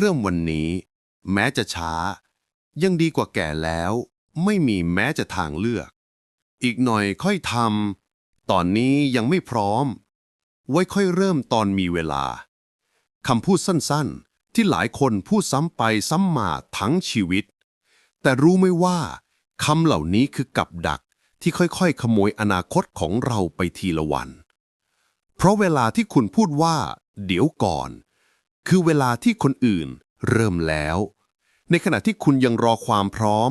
เริ่มวันนี้ แม้จะช้า ยังดีกว่าแก่แล้ว ไม่มีแม้จะทางเลือก อีกหน่อยค่อยทำตอนนี้ยังไม่พร้อม ไว้ค่อยเริ่มตอนมีเวลาคำพูดสั้นๆ ที่หลายคนพูดซ้ำไปซ้ำมาทั้งชีวิต แต่รู้ไหมว่าคำเหล่านี้คือกับดักที่ค่อยๆ ขโมยอนาคตของเราไปทีละวัน เพราะเวลาที่คุณพูดว่า เดี๋ยวก่อน คือเวลาที่คนอื่นเริ่มแล้ว ในขณะที่คุณยังรอความพร้อม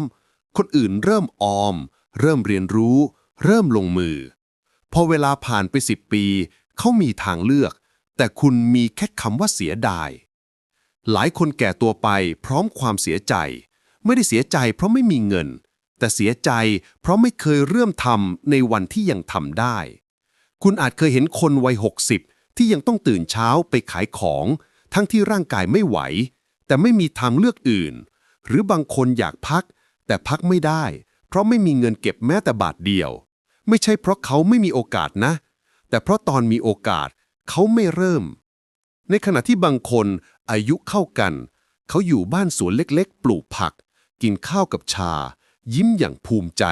คนอื่นเริ่มออม เริ่มเรียนรู้ เริ่มลงมือ พอเวลาผ่านไปสิบปี เขามีทางเลือก แต่คุณมีแค่คำว่าเสียดาย หลายคนแก่ตัวไปพร้อมความเสียใจ ไม่ได้เสียใจเพราะไม่มีเงิน แต่เสียใจเพราะไม่เคยเริ่มทำในวันที่ยังทำได้ คุณอาจเคยเห็นคนวัย 60 ที่ยังต้องตื่นเช้าไปขายของ ทั้งที่ร่างกายไม่ไหว แต่ไม่มีทางเลือกอื่น หรือบางคนอยากพัก แต่พักไม่ได้ เพราะไม่มีเงินเก็บแม้แต่บาทเดียว ไม่ใช่เพราะเขาไม่มีโอกาสนะ แต่เพราะตอนมีโอกาสเขาไม่เริ่ม ในขณะที่บางคนอายุเข้ากัน เขาอยู่บ้านสวนเล็กๆ ปลูกผัก กินข้าวกับชา ยิ้มอย่างภูมิใจ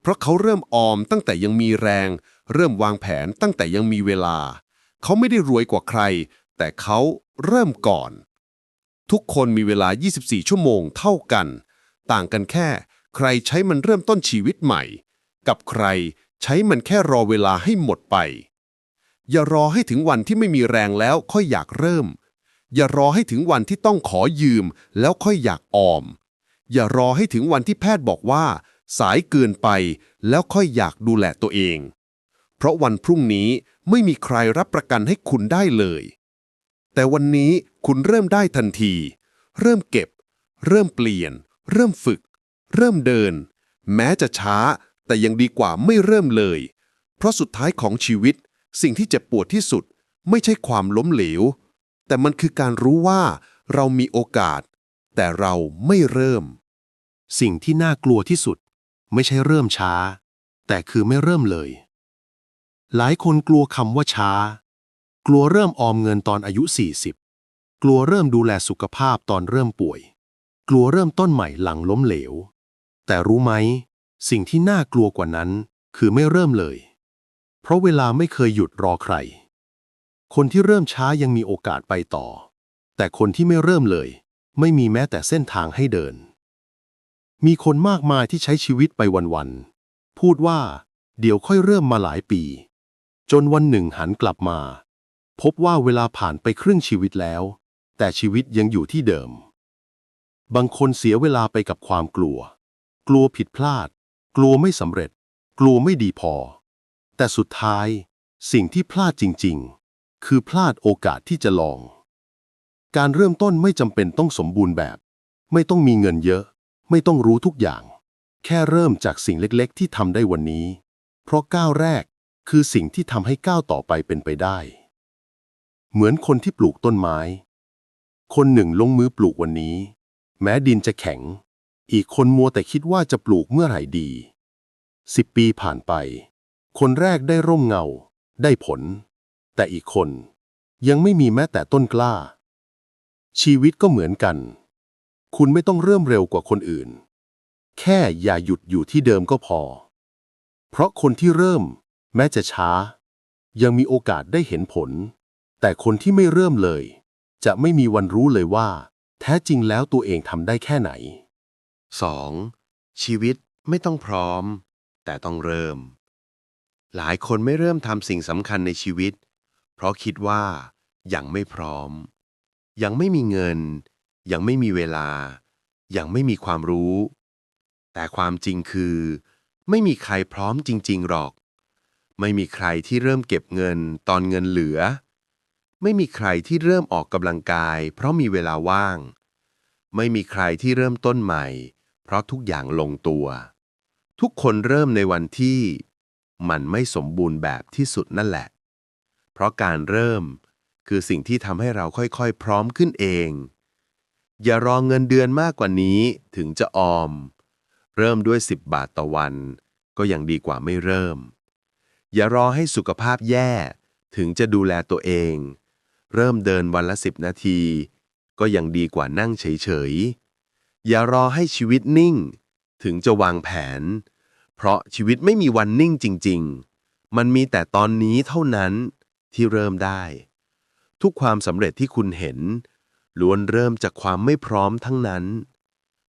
เพราะเขาเริ่มออมตั้งแต่ยังมีแรง เริ่มวางแผนตั้งแต่ยังมีเวลา เขาไม่ได้รวยกว่าใคร แต่เขา เริ่มก่อน ทุกคนมีเวลา 24 ชั่วโมงเท่ากัน ต่างกันแค่ ใครใช้มันเริ่มต้นชีวิตใหม่ กับใครใช้มันแค่รอเวลาให้หมดไป อย่ารอให้ถึงวันที่ไม่มีแรงแล้วค่อยอยากเริ่ม อย่ารอให้ถึงวันที่ต้องขอยืมแล้วค่อยอยากออม อย่ารอให้ถึงวันที่แพทย์บอกว่า สายเกินไปแล้วค่อยอยากดูแลตัวเอง เพราะวันพรุ่งนี้ไม่มีใครรับประกันให้คุณได้เลย แต่วันนี้คุณเริ่มได้ทันที เริ่มเก็บ เริ่มเปลี่ยน เริ่มฝึก เริ่มเดิน แม้จะช้า แต่ยังดีกว่าไม่เริ่มเลย เพราะสุดท้ายของชีวิต สิ่งที่เจ็บปวดที่สุด ไม่ใช่ความล้มเหลว แต่มันคือการรู้ว่าเรามีโอกาส แต่เราไม่เริ่ม สิ่งที่น่ากลัวที่สุด ไม่ใช่เริ่มช้า แต่คือไม่เริ่มเลย หลายคนกลัวคำว่าช้า กลัวเริ่มออมเงินตอนอายุ 40 กลัวเริ่มดูแลสุขภาพตอนเริ่มป่วย กลัวเริ่มต้นใหม่หลังล้มเหลว แต่รู้ไหม สิ่งที่น่ากลัวกว่านั้น คือไม่เริ่มเลย เพราะเวลาไม่เคยหยุดรอใคร คนที่เริ่มช้ายังมีโอกาสไปต่อ แต่คนที่ไม่เริ่มเลย ไม่มีแม้แต่เส้นทางให้เดิน มีคนมากมายที่ใช้ชีวิตไปวันๆพูดว่า เดี๋ยวค่อยเริ่มมาหลายปี จนวันหนึ่งหันกลับมา พบว่าเวลาผ่านไปครึ่งชีวิตแล้ว แต่ชีวิตยังอยู่ที่เดิม บางคนเสียเวลาไปกับความกลัว กลัวผิดพลาด กลัวไม่สำเร็จ กลัวไม่ดีพอ แต่สุดท้าย สิ่งที่พลาดจริง ๆ คือพลาดโอกาสที่จะลอง การเริ่มต้นไม่จำเป็นต้องสมบูรณ์แบบ ไม่ต้องมีเงินเยอะ ไม่ต้องรู้ทุกอย่าง แค่เริ่มจากสิ่งเล็กๆ ที่ทำได้วันนี้ เพราะก้าวแรกคือสิ่งที่ทำให้ก้าวต่อไปเป็นไปได้ เหมือนคนที่ปลูกต้นไม้ คนหนึ่งลงมือปลูกวันนี้ แม้ดินจะแข็ง อีกคนมัวแต่คิดว่าจะปลูกเมื่อไหร่ดีสิบปีผ่านไป คนแรกได้ร่มเงา ได้ผล แต่อีกคนยังไม่มีแม้แต่ต้นกล้า ชีวิตก็เหมือนกัน คุณไม่ต้องเริ่มเร็วกว่าคนอื่น แค่อย่าหยุดอยู่ที่เดิมก็พอ เพราะคนที่เริ่ม แม้จะช้า ยังมีโอกาสได้เห็นผล แต่คนที่ไม่เริ่มเลย จะไม่มีวันรู้เลยว่า แท้จริงแล้วตัวเองทำได้แค่ไหน 2. ชีวิตไม่ต้องพร้อม แต่ต้องเริ่ม หลายคนไม่เริ่มทำสิ่งสำคัญในชีวิต เพราะคิดว่ายังไม่พร้อม ยังไม่มีเงิน ยังไม่มีเวลา ยังไม่มีความรู้ แต่ความจริงคือ ไม่มีใครพร้อมจริง ๆ หรอก ไม่มีใครที่เริ่มเก็บเงินตอนเงินเหลือ ไม่มีใครที่เริ่มออกกำลังกาย เพราะมีเวลาว่าง ไม่มีใครที่เริ่มต้นใหม่ เพราะทุกอย่างลงตัว ทุกคนเริ่มในวันที่ มันไม่สมบูรณ์แบบที่สุดนั่นแหละ เพราะการเริ่มคือสิ่งที่ทำให้เราค่อยๆ พร้อมขึ้นเอง อย่ารอเงินเดือนมากกว่านี้ถึงจะออม เริ่มด้วย 10 บาทต่อวัน ก็ยังดีกว่าไม่เริ่ม อย่ารอให้สุขภาพแย่ถึงจะดูแลตัวเอง เริ่มเดินวันละ10นาที ก็ยังดีกว่านั่งเฉยๆ อย่ารอให้ชีวิตนิ่ง ถึงจะวางแผน เพราะชีวิตไม่มีวันนิ่งจริง ๆ มันมีแต่ตอนนี้เท่านั้นที่เริ่มได้ ทุกความสำเร็จที่คุณเห็น ล้วนเริ่มจากความไม่พร้อมทั้งนั้น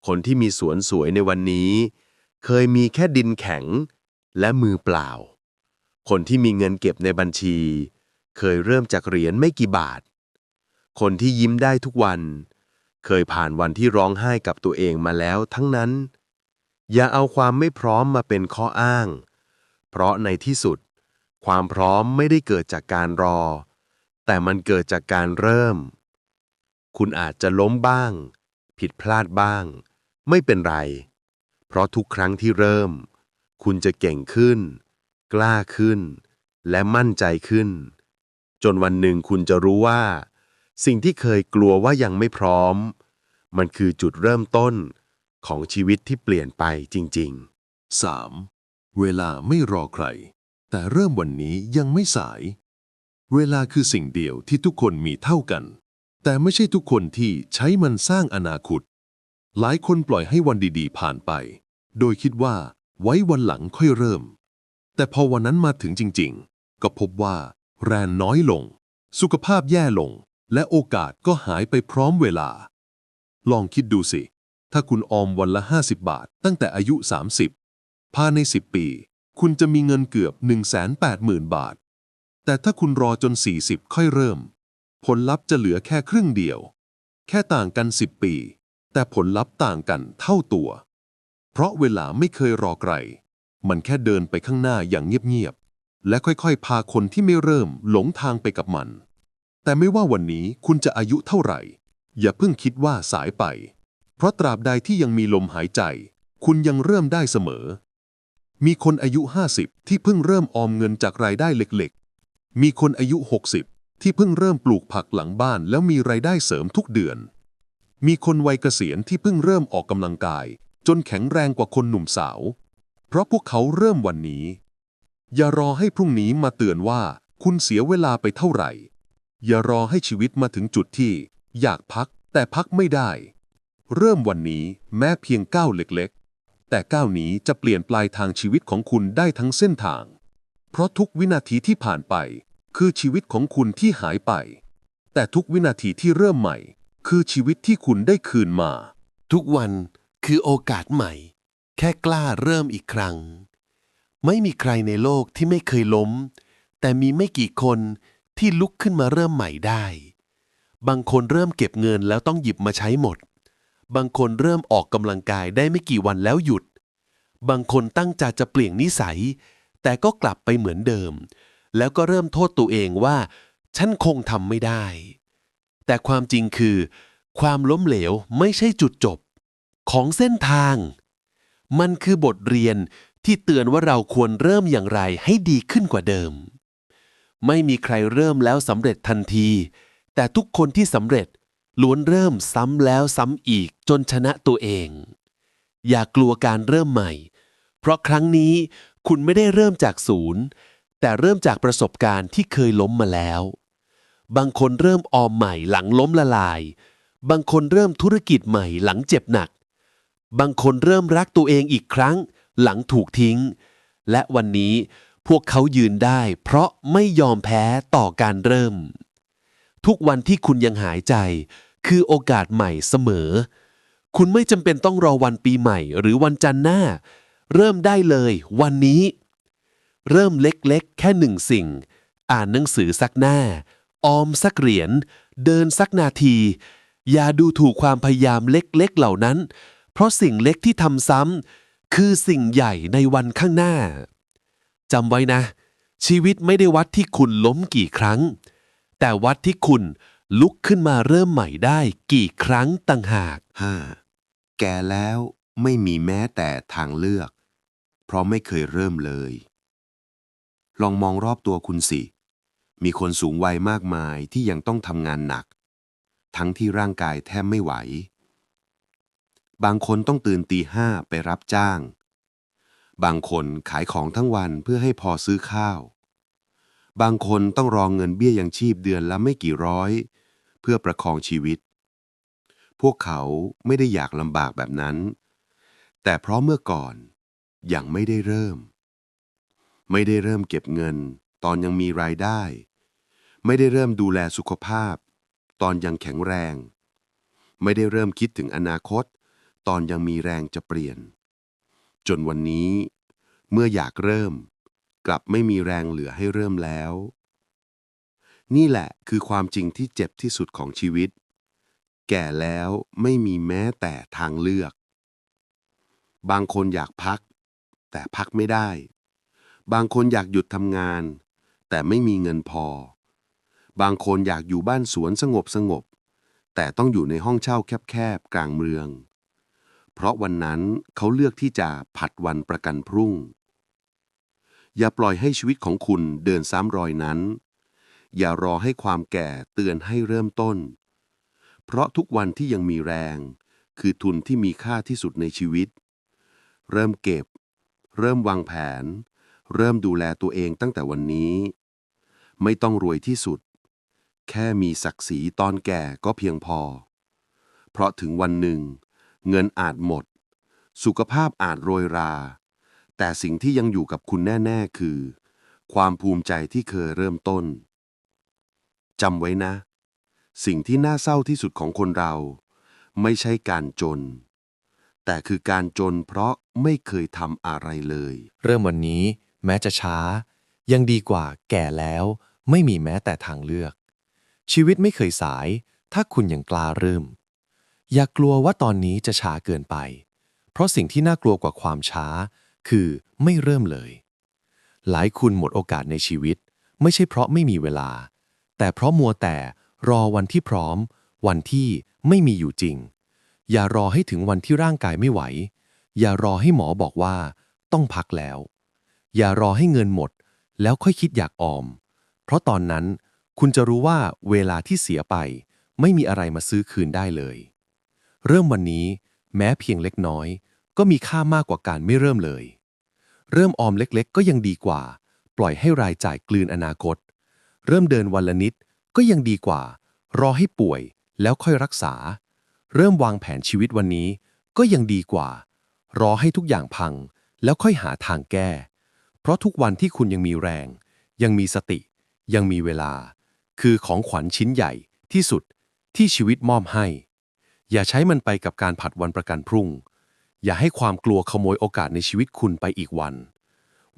คนที่มีสวนสวยในวันนี้ เคยมีแค่ดินแข็งและมือเปล่า คนที่มีเงินเก็บในบัญชี เคยเริ่มจากเหรียญไม่กี่บาท คนที่ยิ้มได้ทุกวัน เคยผ่านวันที่ร้องไห้กับตัวเองมาแล้วทั้งนั้น อย่าเอาความไม่พร้อมมาเป็นข้ออ้าง เพราะในที่สุด ความพร้อมไม่ได้เกิดจากการรอ แต่มันเกิดจากการเริ่ม คุณอาจจะล้มบ้าง ผิดพลาดบ้าง ไม่เป็นไร เพราะทุกครั้งที่เริ่ม คุณจะเก่งขึ้น กล้าขึ้น และมั่นใจขึ้น จนวันหนึ่งคุณจะรู้ว่า สิ่งที่เคยกลัวว่ายังไม่พร้อม มันคือจุดเริ่มต้นของชีวิตที่เปลี่ยนไปจริง ๆ 3. เวลาไม่รอใคร แต่เริ่มวันนี้ยังไม่สาย เวลาคือสิ่งเดียวที่ทุกคนมีเท่ากัน แต่ไม่ใช่ทุกคนที่ใช้มันสร้างอนาคต หลายคนปล่อยให้วันดีๆ ผ่านไป โดยคิดว่าไว้วันหลังค่อยเริ่ม แต่พอวันนั้นมาถึงจริง ๆ ก็พบว่า แรงน้อยลง สุขภาพแย่ลง และโอกาสก็หายไปพร้อมเวลา ลองคิดดูสิ ถ้าคุณออมวันละ 50 บาท ตั้งแต่อายุ 30 ภายใน 10 ปี คุณจะมีเงินเกือบ 180,000 บาท แต่ถ้าคุณรอจน 40 ค่อยเริ่ม ผลลัพธ์จะเหลือแค่ครึ่งเดียว แค่ต่างกัน 10 ปี แต่ผลลัพธ์ต่างกันเท่าตัว เพราะเวลาไม่เคยรอใครมันแค่เดินไปข้างหน้าอย่างเงียบๆ และค่อยๆ พาคนที่ไม่เริ่มหลงทางไปกับมัน แต่ไม่ว่าวันนี้คุณจะอายุเท่าไหร่ อย่าเพิ่งคิดว่าสายไป เพราะตราบใดที่ยังมีลมหายใจ คุณยังเริ่มได้เสมอ มีคนอายุ 50 ที่เพิ่งเริ่มออมเงินจากรายได้เล็กๆ มีคนอายุ 60 ที่เพิ่งเริ่มปลูกผักหลังบ้านแล้วมีรายได้เสริมทุกเดือน มีคนวัยเกษียณที่เพิ่งเริ่มออกกำลังกาย จนแข็งแรงกว่าคนหนุ่มสาว เพราะพวกเขาเริ่มวันนี้ อย่ารอให้พรุ่งนี้มาเตือนว่าคุณเสียเวลาไปเท่าไหร่ อย่ารอให้ชีวิตมาถึงจุดที่ อยากพักแต่พักไม่ได้ เริ่มวันนี้แม้เพียงก้าวเล็กๆ แต่ก้าวนี้จะเปลี่ยนปลายทางชีวิตของคุณได้ทั้งเส้นทาง เพราะทุกวินาทีที่ผ่านไป คือชีวิตของคุณที่หายไป แต่ทุกวินาทีที่เริ่มใหม่ คือชีวิตที่คุณได้คืนมา ทุกวันคือโอกาสใหม่ แค่กล้าเริ่มอีกครั้ง ไม่มีใครในโลกที่ไม่เคยล้ม แต่มีไม่กี่คนที่ลุกขึ้นมาเริ่มใหม่ได้ บางคนเริ่มเก็บเงินแล้วต้องหยิบมาใช้หมด บางคนเริ่มออกกำลังกายได้ไม่กี่วันแล้วหยุด บางคนตั้งใจจะเปลี่ยนนิสัย แต่ก็กลับไปเหมือนเดิม แล้วก็เริ่มโทษตัวเองว่า ฉันคงทำไม่ได้ แต่ความจริงคือ ความล้มเหลวไม่ใช่จุดจบ ของเส้นทาง มันคือบทเรียน ที่เตือนว่าเราควรเริ่มอย่างไรให้ดีขึ้นกว่าเดิม ไม่มีใครเริ่มแล้วสำเร็จทันที แต่ทุกคนที่สำเร็จล้วนเริ่มซ้ำแล้วซ้ำอีกจนชนะตัวเอง อย่ากลัวการเริ่มใหม่ เพราะครั้งนี้คุณไม่ได้เริ่มจากศูนย์ แต่เริ่มจากประสบการณ์ที่เคยล้มมาแล้ว บางคนเริ่มออมใหม่หลังล้มละลาย บางคนเริ่มธุรกิจใหม่หลังเจ็บหนัก บางคนเริ่มรักตัวเองอีกครั้ง หลังถูกทิ้ง และวันนี้พวกเขายืนได้ เพราะไม่ยอมแพ้ต่อการเริ่ม ทุกวันที่คุณยังหายใจ คือโอกาสใหม่เสมอ คุณไม่จำเป็นต้องรอวันปีใหม่ หรือวันจันทร์หน้า เริ่มได้เลยวันนี้ เริ่มเล็กๆ แค่หนึ่งสิ่ง อ่านหนังสือสักหน้า ออมสักเหรียญเดินสักนาที อย่าดูถูกความพยายามเล็กๆเหล่านั้น เพราะสิ่งเล็กที่ทำซ้ำ คือสิ่งใหญ่ในวันข้างหน้าจำไว้นะ ชีวิตไม่ได้วัดที่คุณล้มกี่ครั้ง แต่วัดที่คุณลุกขึ้นมาเริ่มใหม่ได้กี่ครั้งต่างหาก 5. แก่แล้วไม่มีแม้แต่ทางเลือก เพราะไม่เคยเริ่มเลย ลองมองรอบตัวคุณสิ มีคนสูงวัยมากมายที่ยังต้องทำงานหนัก ทั้งที่ร่างกายแทบไม่ไหว บางคนต้องตื่นตีห้าไปรับจ้าง บางคนขายของทั้งวันเพื่อให้พอซื้อข้าว บางคนต้องรองเงินเบี้ยยังชีพเดือนละไม่กี่ร้อย เพื่อประคองชีวิต พวกเขาไม่ได้อยากลำบากแบบนั้น แต่เพราะเมื่อก่อนยังไม่ได้เริ่ม ไม่ได้เริ่มเก็บเงิน ตอนยังมีรายได้ ไม่ได้เริ่มดูแลสุขภาพ ตอนยังแข็งแรง ไม่ได้เริ่มคิดถึงอนาคต ตอนยังมีแรงจะเปลี่ยน จนวันนี้ เมื่ออยากเริ่ม กลับไม่มีแรงเหลือให้เริ่มแล้ว นี่แหละคือความจริงที่เจ็บที่สุดของชีวิต แก่แล้วไม่มีแม้แต่ทางเลือก บางคนอยากพัก แต่พักไม่ได้ บางคนอยากหยุดทำงาน แต่ไม่มีเงินพอ บางคนอยากอยู่บ้านสวนสงบสงบแต่ต้องอยู่ในห้องเช่าแคบๆ กลางเมือง เพราะวันนั้นเขาเลือกที่จะผัดวันประกันพรุ่ง อย่าปล่อยให้ชีวิตของคุณเดินซ้ำรอยนั้น อย่ารอให้ความแก่เตือนให้เริ่มต้น เพราะทุกวันที่ยังมีแรง คือทุนที่มีค่าที่สุดในชีวิต เริ่มเก็บ เริ่มวางแผน เริ่มดูแลตัวเองตั้งแต่วันนี้ ไม่ต้องรวยที่สุด แค่มีศักดิ์ศรีตอนแก่ก็เพียงพอ เพราะถึงวันหนึ่ง เงินอาจหมด สุขภาพอาจโรยรา แต่สิ่งที่ยังอยู่กับคุณแน่ ๆ คือ ความภูมิใจที่เคยเริ่มต้นจำไว้นะ สิ่งที่น่าเศร้าที่สุดของคนเรา ไม่ใช่การจน แต่คือการจนเพราะไม่เคยทำอะไรเลย เริ่มวันนี้แม้จะช้า ยังดีกว่าแก่แล้วไม่มีแม้แต่ทางเลือก ชีวิตไม่เคยสาย ถ้าคุณยังกล้าเริ่ม อย่ากลัวว่าตอนนี้จะช้าเกินไป เพราะสิ่งที่น่ากลัวกว่าความช้า คือไม่เริ่มเลย หลายคุณหมดโอกาสในชีวิต ไม่ใช่เพราะไม่มีเวลา แต่เพราะมัวแต่รอวันที่พร้อม วันที่ไม่มีอยู่จริง อย่ารอให้ถึงวันที่ร่างกายไม่ไหว อย่ารอให้หมอบอกว่า ต้องพักแล้ว อย่ารอให้เงินหมด แล้วค่อยคิดอยากออม เพราะตอนนั้นคุณจะรู้ว่าเวลาที่เสียไป ไม่มีอะไรมาซื้อคืนได้เลย เริ่มวันนี้ แม้เพียงเล็กน้อย ก็มีค่ามากกว่าการไม่เริ่มเลย เริ่มออมเล็กๆ ก็ยังดีกว่า ปล่อยให้รายจ่ายกลืนอนาคต เริ่มเดินวันละนิดก็ยังดีกว่า รอให้ป่วยแล้วค่อยรักษา เริ่มวางแผนชีวิตวันนี้ ก็ยังดีกว่า รอให้ทุกอย่างพัง แล้วค่อยหาทางแก้ เพราะทุกวันที่คุณยังมีแรง ยังมีสติ ยังมีเวลา คือของขวัญชิ้นใหญ่ที่สุดที่ชีวิตมอบให้ อย่าใช้มันไปกับการผัดวันประกันพรุ่ง อย่าให้ความกลัวขโมยโอกาสในชีวิตคุณไปอีกวัน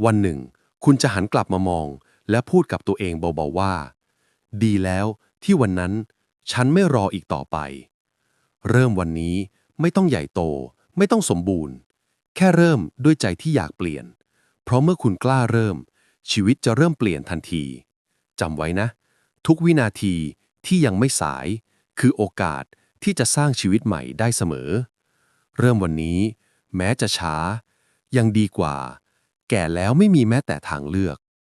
วันหนึ่ง คุณจะหันกลับมามอง และพูดกับตัวเองเบาๆว่า ดีแล้วที่วันนั้น ฉันไม่รออีกต่อไป เริ่มวันนี้ไม่ต้องใหญ่โต ไม่ต้องสมบูรณ์ แค่เริ่มด้วยใจที่อยากเปลี่ยน เพราะเมื่อคุณกล้าเริ่ม ชีวิตจะเริ่มเปลี่ยนทันทีจำไว้นะ ทุกวินาทีที่ยังไม่สาย คือโอกาส ที่จะสร้างชีวิตใหม่ได้เสมอ เริ่มวันนี้ แม้จะช้า ยังดีกว่า แก่แล้วไม่มีแม้แต่ทางเลือก